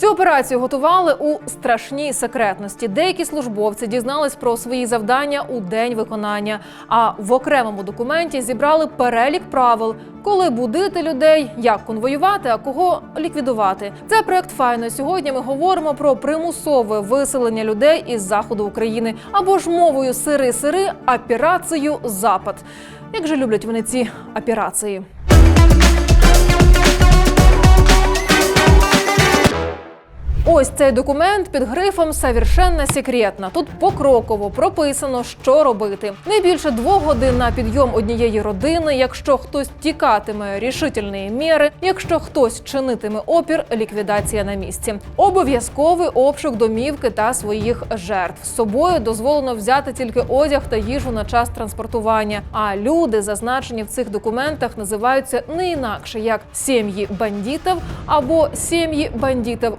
Цю операцію готували у страшній секретності. Деякі службовці дізнались про свої завдання у день виконання. А в окремому документі зібрали перелік правил, коли будити людей, як конвоювати, а кого ліквідувати. Це проект файно. Сьогодні ми говоримо про примусове виселення людей із заходу України або ж мовою сири-сири операцію Запад. Як же люблять вони ці операції? Ось цей документ під грифом «Совершенно секретно». Тут покроково прописано, що робити. Не більше двох годин на підйом однієї родини. Якщо хтось тікатиме рішительні міри, якщо хтось чинитиме опір, ліквідація на місці. Обов'язковий обшук домівки та своїх жертв. З собою дозволено взяти тільки одяг та їжу на час транспортування. А люди, зазначені в цих документах, називаються не інакше як сім'ї бандитів або сім'ї бандитів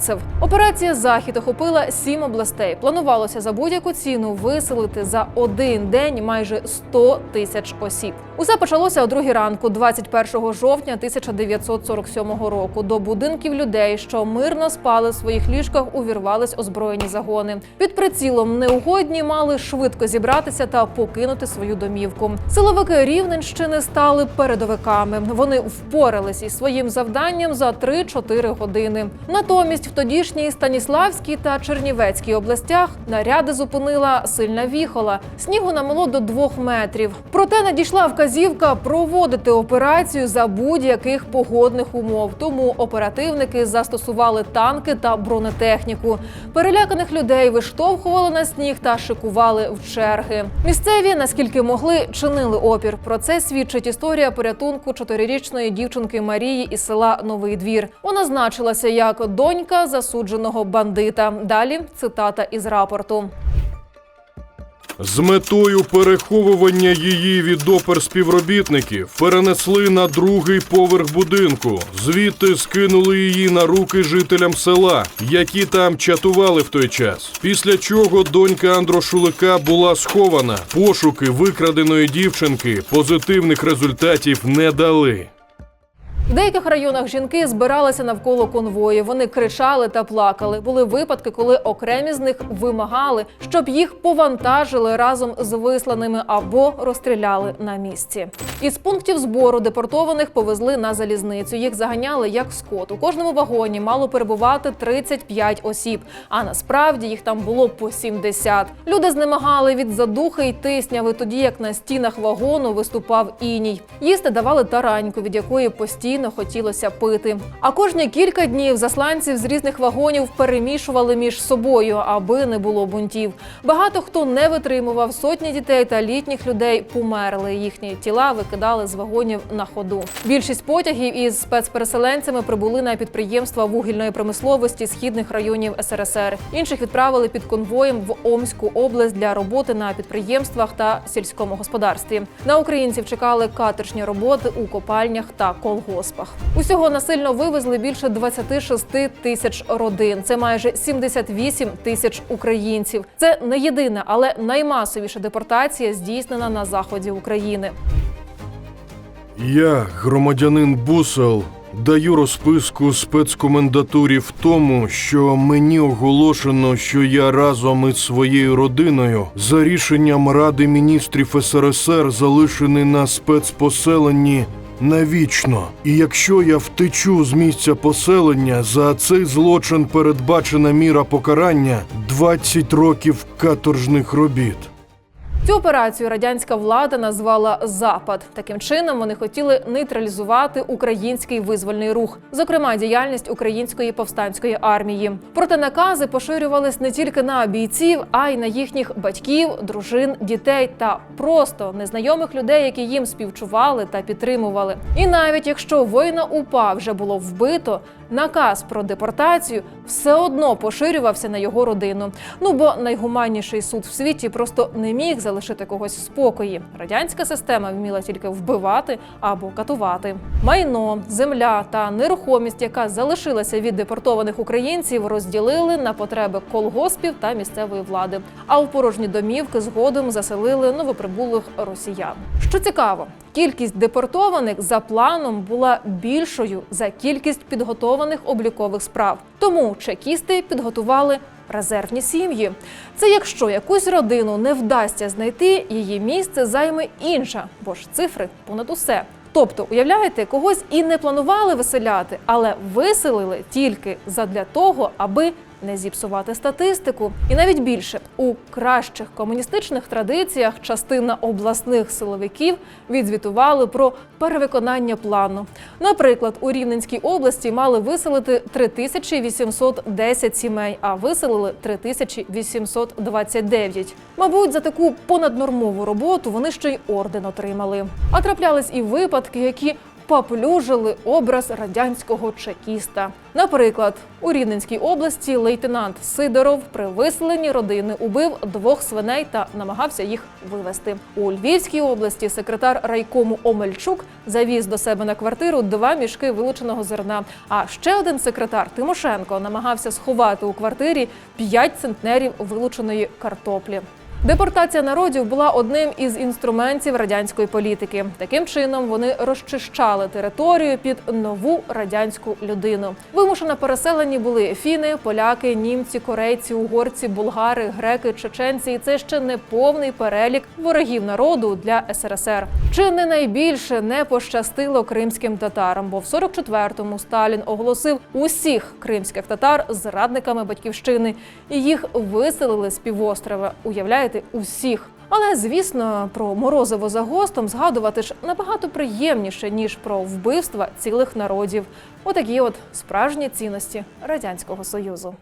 аунавців. Операція Захід охопила сім областей. Планувалося за будь-яку ціну виселити за один день майже 100 тисяч осіб. Усе почалося о другій ранку, 21 жовтня 1947 року. До будинків людей, що мирно спали в своїх ліжках, увірвались озброєні загони. Під прицілом неугодні мали швидко зібратися та покинути свою домівку. Силовики Рівненщини стали передовиками. Вони впорались із своїм завданням за 3-4 години. Натомість в тодішній Станіславській та Чернівецькій областях наряди зупинила сильна віхола. Снігу намело до двох метрів. Проте надійшла вказівка проводити операцію за будь-яких погодних умов. Тому оперативники застосували танки та бронетехніку. Переляканих людей виштовхували на сніг та шикували в черги. Місцеві, наскільки могли, чинили опір. Про це свідчить історія порятунку чотирирічної дівчинки Марії із села Новий Двір. Вона значилася як донька засудженого бандита. Далі цитата із рапорту. З метою переховування її від опер співробітників перенесли на другий поверх будинку. Звідти скинули її на руки жителям села, які там чатували в той час. Після чого донька Андрошулика була схована. Пошуки викраденої дівчинки позитивних результатів не дали. В деяких районах жінки збиралися навколо конвою. Вони кричали та плакали. Були випадки, коли окремі з них вимагали, щоб їх повантажили разом з висланими або розстріляли на місці. Із пунктів збору депортованих повезли на залізницю. Їх заганяли як скот. У кожному вагоні мало перебувати 35 осіб, а насправді їх там було по 70. Люди знемагали від задухи й тисняви, тоді як на стінах вагону виступав іній. Їсти давали тараньку, від якої постійно хотілося пити. А кожні кілька днів засланців з різних вагонів перемішували між собою, аби не було бунтів. Багато хто не витримував сотні дітей та літніх людей померли. Їхні тіла викидали з вагонів на ходу. Більшість потягів із спецпереселенцями прибули на підприємства вугільної промисловості східних районів СРСР. Інших відправили під конвоєм в Омську область для роботи на підприємствах та сільському господарстві. На українців чекали каторжні роботи у копальнях та колгоспах. Усього насильно вивезли більше 26 тисяч родин. Це майже 78 тисяч українців. Це не єдина, але наймасовіша депортація здійснена на заході України. Я, громадянин Бусел, даю розписку спецкомендатурі в тому, що мені оголошено, що я разом із своєю родиною за рішенням Ради міністрів СРСР залишений на спецпоселенні навічно. І якщо я втечу з місця поселення, за цей злочин передбачена міра покарання 20 років каторжних робіт. Цю операцію радянська влада назвала Запад. Таким чином вони хотіли нейтралізувати український визвольний рух, зокрема діяльність української повстанської армії. Проте накази поширювались не тільки на бійців, а й на їхніх батьків, дружин, дітей та просто незнайомих людей, які їм співчували та підтримували. І навіть якщо воїна УПА вже було вбито, наказ про депортацію все одно поширювався на його родину. Ну бо найгуманніший суд в світі просто не міг залишити лишити когось в спокої. Радянська система вміла тільки вбивати або катувати. Майно, земля та нерухомість, яка залишилася від депортованих українців, розділили на потреби колгоспів та місцевої влади. А у порожні домівки згодом заселили новоприбулих росіян. Що цікаво, кількість депортованих за планом була більшою за кількість підготованих облікових справ. Тому чекісти підготували резервні сім'ї. Це якщо якусь родину не вдасться знайти, її місце займе інша, бо ж цифри понад усе. Тобто, уявляєте, когось і не планували виселяти, але виселили тільки задля того, аби не зіпсувати статистику. І навіть більше у кращих комуністичних традиціях частина обласних силовиків відзвітували про перевиконання плану. Наприклад, у Рівненській області мали виселити 3810 сімей, а виселили 3829. Мабуть, за таку понаднормову роботу вони ще й орден отримали. А траплялись і випадки, які поплюжили образ радянського чекіста. Наприклад, у Рівненській області лейтенант Сидоров при виселенні родини убив двох свиней та намагався їх вивезти. У Львівській області секретар райкому Омельчук завіз до себе на квартиру два мішки вилученого зерна. А ще один секретар Тимошенко намагався сховати у квартирі 5 центнерів вилученої картоплі. Депортація народів була одним із інструментів радянської політики. Таким чином вони розчищали територію під нову радянську людину. Вимушено переселені були фіни, поляки, німці, корейці, угорці, булгари, греки, чеченці. І це ще не повний перелік ворогів народу для СРСР. Чи не найбільше не пощастило кримським татарам? Бо в 44-му Сталін оголосив усіх кримських татар зрадниками батьківщини, і їх виселили з півострова. Уявляєте, усіх. Але звісно, про морозиво за гостом згадувати ж набагато приємніше ніж про вбивства цілих народів. Отакі от справжні цінності радянського союзу.